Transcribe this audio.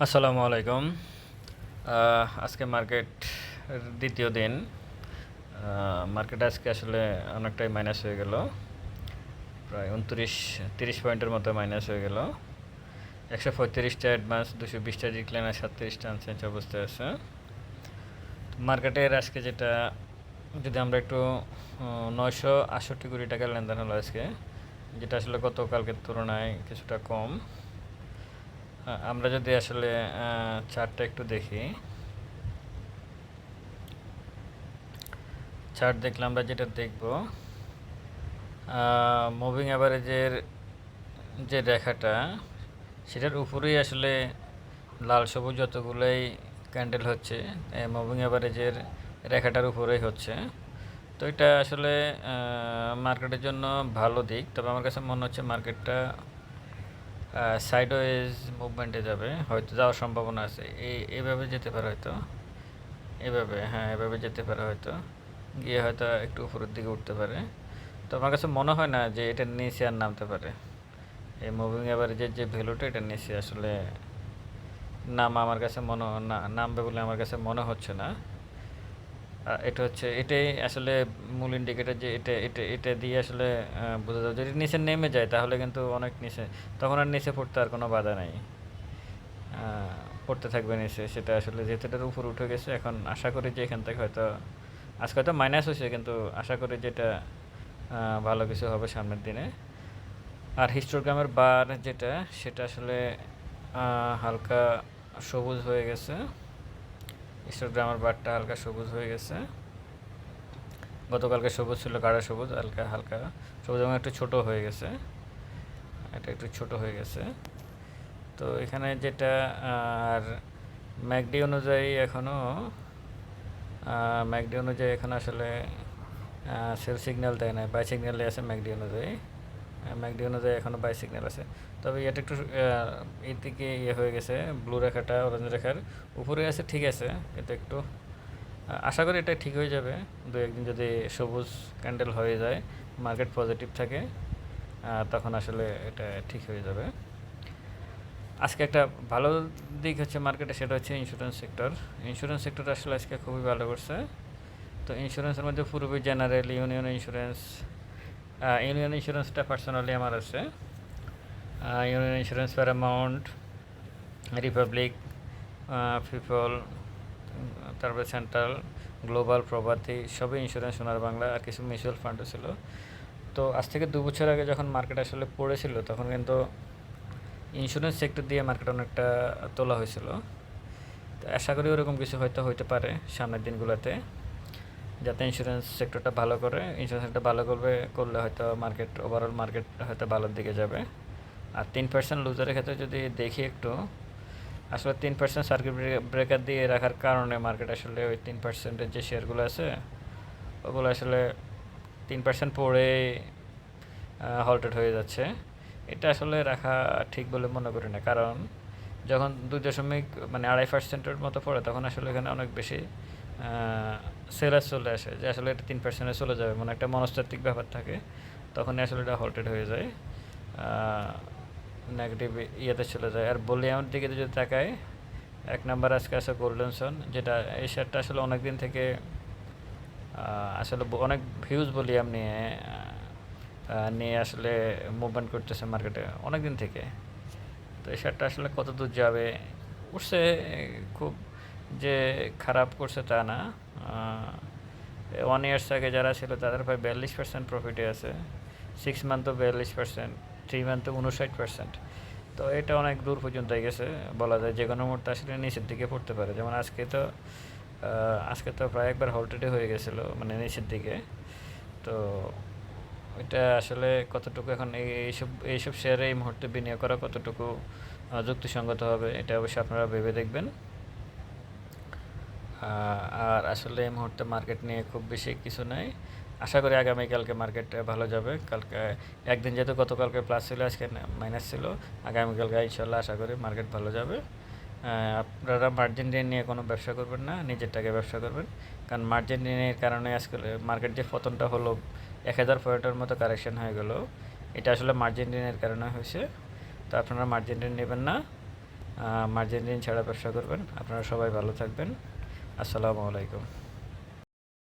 আসসালামু আলাইকুম। আজকে মার্কেট দ্বিতীয় দিন। মার্কেট আজকে আসলে অনেকটাই মাইনাস হয়ে গেল। প্রায় উনত্রিশ, তিরিশ পয়েন্টের মতো মাইনাস হয়ে গেল। একশো পঁয়ত্রিশটা অ্যাডভান্স দুশো বিশটা ডিক্লাইন আর সাতত্রিশটা আনসেন্স অবস্থায় আছে। মার্কেটের আজকে যেটা, যদি আমরা একটু নয়শো আটষট্টি কোটি টাকার লেনদেন হলো আজকে, যেটা আসলে গতকালকের তুলনায় কিছুটা কম। আমরা যদি আসলে চার্টটা একটু দেখি। চার্ট দেখলে আমরা যেটা দেখব মুভিং অ্যাভারেজের যে রেখাটা, সেটার উপরেই আসলে লাল সবুজ যতগুলোই ক্যান্ডেল হচ্ছে মুভিং অ্যাভারেজের রেখাটার উপরেই হচ্ছে। তো এটা আসলে মার্কেটের জন্য ভালো দিক, তবে আমার কাছে মনে হচ্ছে মার্কেটটা সাইডওয়েজ মুভমেন্টে যাবে, হয়তো যাওয়ার সম্ভাবনা আছে। এই, এভাবে যেতে পারে হয়তো। এভাবে হ্যাঁ এভাবে যেতে পারে হয়তো। গিয়ে হয়তো একটু উপরের দিকে উঠতে পারে। তো আমার কাছে মনে হয় না যে এটা নিচে আর নামতে পারে। এই মুভিং অ্যাভারেজের যে ভ্যালুটা এটা নিচে আসলে নাম আমার কাছে মনে, না, নামবে বলে আমার কাছে মনে হচ্ছে না। এটা হচ্ছে, এটাই আসলে মূল ইন্ডিকেটার যে এটা এটা এটা দিয়ে আসলে বোঝা যায়। যদি নিচে নেমে যায়, তাহলে কিন্তু অনেক নিচে, তখন আর নিচে পড়তে আর কোনো বাধা নাই। পড়তে থাকবে নিচে, সেটা আসলে যেহেতু এটার উপর উঠে গেছে, এখন আশা করি যে এখান থেকে হয়তো, আজকে হয়তো মাইনাস হয়েছে, কিন্তু আশা করি যেটা ভালো কিছু হবে সামনের দিনে। আর হিস্টোগ্রামের বার যেটা, সেটা আসলে হালকা সবুজ হয়ে গেছে। হিস্টোগ্রামের বারটা হালকা সবুজ হয়ে গেছে। গতকালকে সবুজ ছিল, গাঢ় সবুজ, হালকা হালকা। সবুজ এবং একটু ছোট হয়ে গেছে। এটা একটু ছোট হয়ে গেছে। তো এখানে যেটা, আর ম্যাকডি অনুযায়ী এখনও ম্যাকডি অনুযায়ী এখন আসলে সেল সিগন্যাল দেয় না বাই সিগন্যালে আছে ম্যাকডি অনুযায়ী। ম্যাকডি অনুযায়ী এখনও বাই সিগন্যাল আছে। তবে এটা একটু এই দিকে ইয়ে হয়ে গেছে ব্লু রেখাটা অরেঞ্জ রেখার উপরে আছে, ঠিক আছে। এটা একটু আশা করি এটা ঠিক হয়ে যাবে। দু একদিন যদি সবুজ ক্যান্ডেল হয়ে যায় মার্কেট পজিটিভ থাকে তখন আসলে এটা ঠিক হয়ে যাবে। আজকে একটা ভালো দিক হচ্ছে মার্কেটে সেটা হচ্ছে ইন্স্যুরেন্স সেক্টর ইন্স্যুরেন্স সেক্টর আসলে আজকে খুবই ভালো করছে। তো ইন্স্যুরেন্সের মধ্যে পূর্বে জেনারেল ইউনিয়ন ইন্স্যুরেন্স ইউনিয়ন ইন্স্যুরেন্সটা পার্সোনালি আমার আছে। Union insurance Paramount Republic people তারপরে সেন্ট্রাল গ্লোবাল প্রভাতি সবই ইন্স্যুরেন্স সোনার বাংলা, আর কিছু মিউচুয়াল ফান্ডও ছিল। তো আজ থেকে দু বছর আগে যখন মার্কেট আসলে পড়েছিল, তখন কিন্তু ইন্স্যুরেন্স সেক্টর দিয়ে মার্কেট অনেকটা তোলা হয়েছিল। তো আশা করি ওরকম কিছু হয়তো হইতে পারে সামনের দিনগুলোতে। যাতে ইন্স্যুরেন্স সেক্টরটা ভালো করে ইন্স্যুরেন্স সেক্টর ভালো করবে, করলে হয়তো মার্কেট ওভারঅল মার্কেট হয়তো ভালোর দিকে যাবে। আর তিন পার্সেন্ট লুজারের ক্ষেত্রে যদি দেখি একটু, আসলে তিন পার্সেন্ট সার্কিট ব্রেকার দিয়ে রাখার কারণে মার্কেট আসলে ওই তিন পার্সেন্টের যে শেয়ারগুলো আছে, ওগুলো আসলে তিন পার্সেন্ট পড়ে হল্টেড হয়ে যাচ্ছে। এটা আসলে রাখা ঠিক বলে মনে করি না। কারণ যখন দুই দশমিক মানে আড়াই পার্সেন্টের মতো পড়ে, তখন আসলে এখানে অনেক বেশি সেলার চলে আসে, যে আসলে এটা তিন পার্সেন্টে চলে যাবে মানে একটা মনস্তাত্ত্বিক ব্যাপার থাকে। তখনই আসলে এটা হল্টেড হয়ে যায় নেগেটিভ ইয়েতে চলে যায়। আর বলিয়ামের দিকে যদি তাকায় এক নাম্বার আজকে আছে গোল্ডেন সন যেটা এই শেয়ারটা আসলে অনেক দিন থেকে আসলে অনেক ভিউজ বলিয়াম নিয়ে নিয়ে আসলে মুভমেন্ট করতেছে মার্কেটে অনেক দিন থেকে। তো এই শেয়ারটা আসলে কত দূর যাবে, উঠছে খুব যে খারাপ করছে তা না। ওয়ান ইয়ার্স আগে যারা ছিল, তাদের প্রায় বিয়াল্লিশ পার্সেন্ট প্রফিটে আছে। সিক্স মান্থও বিয়াল্লিশ পার্সেন্ট থ্রি মান্থে উনষাট পার্সেন্ট তো এটা অনেক দূর পর্যন্ত গেছে, বলা যায় যে কোনো মুহূর্তে আসলে নিচের দিকে পড়তে পারে। যেমন আজকে তো আজকে তো প্রায় একবার হলটেডে হয়ে গেছিল মানে নিচের দিকে। তো এটা আসলে কতটুকু এখন এই- এইসব এইসব শেয়ারে এই মুহূর্তে বিনিয়োগ করা কতটুকু যুক্তিসঙ্গত হবে, এটা অবশ্যই আপনারা ভেবে দেখবেন। আর আসলে এই মুহূর্তে মার্কেট নিয়ে খুব বেশি কিছু নাই। আশা করি আগামীকালকে মার্কেট ভালো যাবে। কালকে, একদিন যেহেতু গতকালকে প্লাস ছিল, আজকে মাইনাস ছিল। আগামীকালকে ইনশাল্লাহ আশা করি মার্কেট ভালো যাবে। আপনারা মার্জিন ঋণ নিয়ে কোনো ব্যবসা করবেন না, নিজের টাকা ব্যবসা করবেন। কারণ মার্জিন ঋণের কারণে আজকে মার্কেট যে পতনটা হলো, এক হাজার পয়েন্টের মতো কারেকশন হয়ে গেল। এটা আসলে মার্জিন ঋণের কারণে হয়েছে। তো আপনারা মার্জিন ঋণ নেবেন না। মার্জিন ঋণ ছাড়া ব্যবসা করবেন। আপনারা সবাই ভালো থাকবেন। আসসালামু আলাইকুম।